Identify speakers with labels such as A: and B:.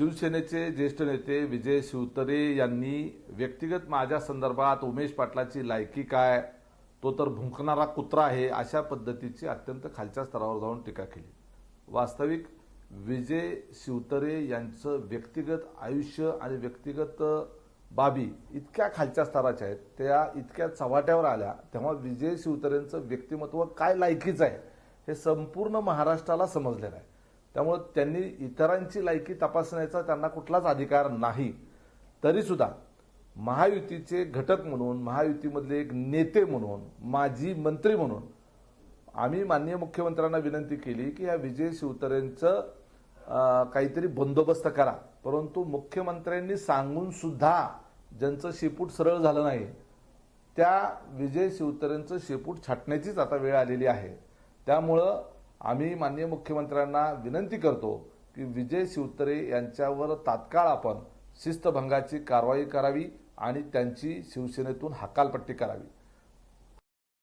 A: शिवसेनेचे ज्येष्ठ नेते विजय शिवतरे यांनी व्यक्तिगत माझ्या संदर्भात उमेश पाटलाची लायकी काय तो तर भुंकणारा कुत्रा आहे अशा पद्धतीची अत्यंत खालच्या स्तरावर जाऊन टीका केली. वास्तविक विजय शिवतरे यांचं व्यक्तिगत आयुष्य आणि व्यक्तिगत बाबी इतक्या खालच्या स्तराच्या आहेत त्या इतक्या चव्हाट्यावर आल्या तेव्हा विजय शिवतरेंचं व्यक्तिमत्व काय लायकीचं आहे हे संपूर्ण महाराष्ट्राला समजलेलं आहे. त्यामुळं त्यांनी इतरांची लायकी तपासण्याचा त्यांना कुठलाच अधिकार नाही. तरी सुद्धा महायुतीचे घटक म्हणून महायुतीमधले एक नेते म्हणून माजी मंत्री म्हणून आम्ही माननीय मुख्यमंत्र्यांना विनंती केली की या विजय शिवतरेंचं काहीतरी बंदोबस्त करा. परंतु मुख्यमंत्र्यांनी सांगून सुद्धा ज्यांचं शेपूट सरळ झालं नाही त्या विजय शिवतरेंचं शेपूट छाटण्याचीच आता वेळ आलेली आहे. त्यामुळं आम्ही माननीय मुख्यमंत्र्यांना विनंती करतो की विजय शिवतरे यांच्यावर तात्काळ आपण शिस्तभंगाची कारवाई करावी आणि त्यांची शिवसेनेतून हकालपट्टी करावी.